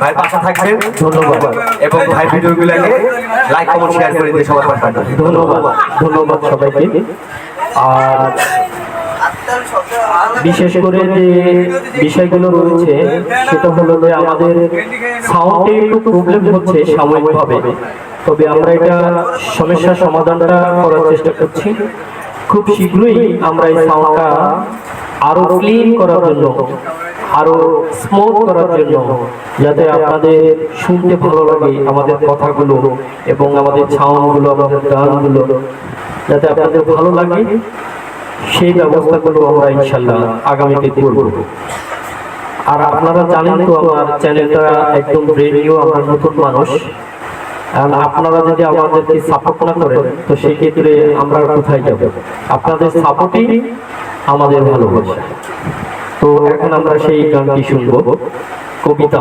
ভাই পাশে থাকবেন ধন্যবাদ। এবং ভাই ভিডিওগুলোকে লাইক কমেন্ট শেয়ার করে দিয়ে সবার পাশে ধন্যবাদ। ধন্যবাদ সবাইকে। আর বিশেষ করে যে বিষয়গুলো রয়েছে, সেটা হলো যে আমাদের সাউন্ডে একটু প্রবলেম হচ্ছে সাময়িকভাবে। তবে আমরা এটা সমস্যার সমাধানটা করার চেষ্টা করছি। খুব শীঘ্রই আমরা এই সাউন্ডটা আরও ক্লিন করার জন্য আরও স্মুথ করার জন্য যাতে আপনাদের শুনতে ভালো লাগে আমাদের কথাগুলো এবং আমাদের সাউন্ডগুলো আমাদের গানগুলো। যাতে আপনাদের ভালো লাগে, সেই ব্যবস্থাগুলো আমরা ইনশাল্লাহ আগামীতে করব। আর আপনারা জানেন তো আমার চ্যানেলটা একদম রেডিও আমরা নতুন মানুষ। আর আপনারা যদি আমাদেরকে সাপোর্ট না করেন, তো সেই ক্ষেত্রে আমরা কোথায় যাব? আপনাদের সাপোর্টই আমাদের ভালোবাসা। তো এখন আমরা সেই গানটি শুনব। কবিতা।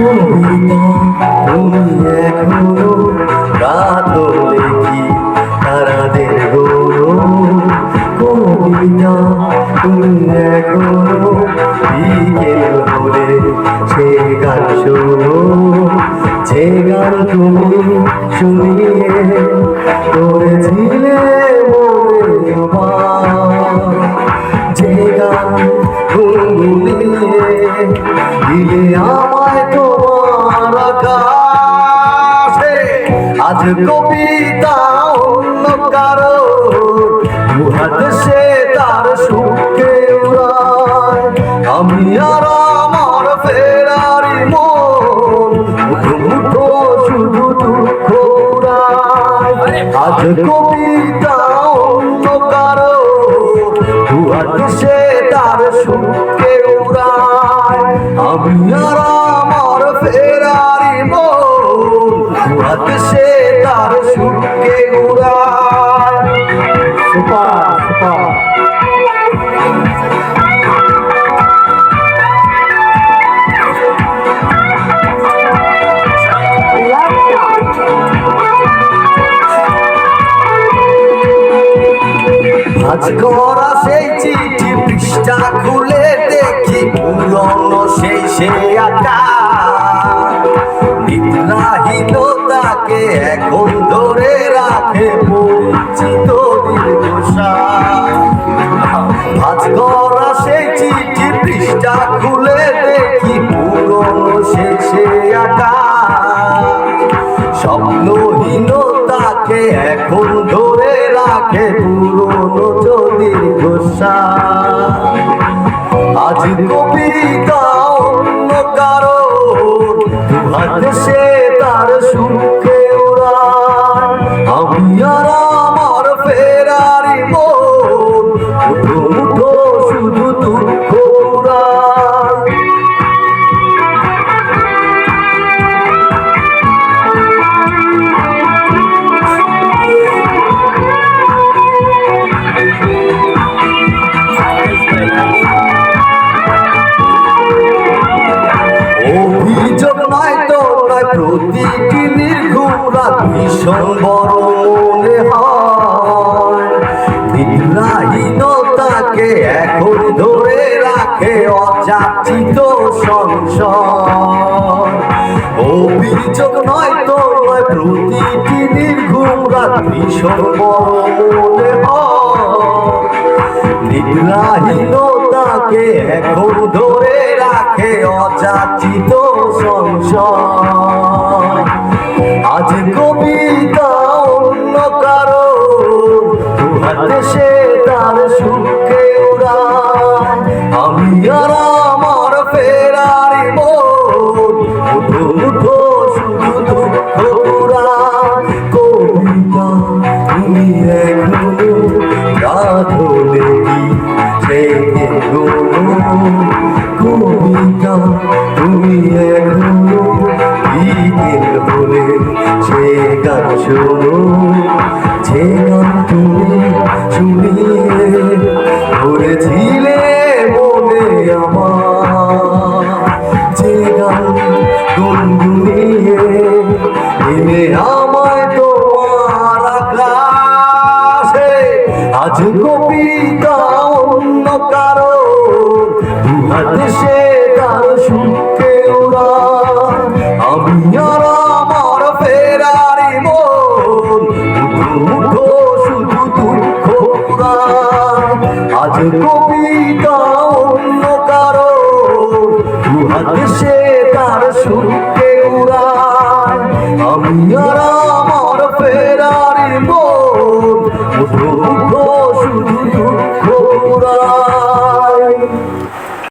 তুমি এখনও রাধো লেখি তারাদের গৌর কবিতা তুমি এখনও বিকেল হলে সে গান শোনো যে গান তুমি শুনিয়ে কবিতা অন্য কারও দুহাত সে তার সুখে আমি আর আমার ফেরারি মুঠো শুধু দুঃখ আজ কবিতা অন্য কারও দুহাত সে তার সুখে উড়ায়। আমি আর আমার মন দুহাত সে তার সুখে উড়ায়। সুপার সুপার আজ করা সেই চিঠি পৃষ্ঠা খুলে দেখি, পুরনো সেই সে আকা নিদ্রাহীনতাকে এখন ধরে রাখে পরিচিত আজ করা সেই চিঠি পৃষ্ঠা খুলে দেখি পুরনো সে আকা স্বপ্নহীনতাকে এখন ধরে রাখে পুরনো চলির গোসা আজ কবিতা সে তার সুখে ভীষণ বড় মনে হয় এখন ধরে রাখে অযাচিত সংসার অভিযোগ নয় তো নয় প্রতিটি নির্ঘুরা ভীষণ বড় মনে হয় নিদ্রাহীনতাকে এখন ধরে রাখে অযাচিত বিকেল হলে সে গান যে গান তুমি শুনিয়ে আমার। যে গান গুনগুনিয়ে এনে আমায় তোমার আকাশে, আজ কবিতা অন্য কারও সে কবিতা অন্য কারও সে তার সুখে উড়ায়। আমিও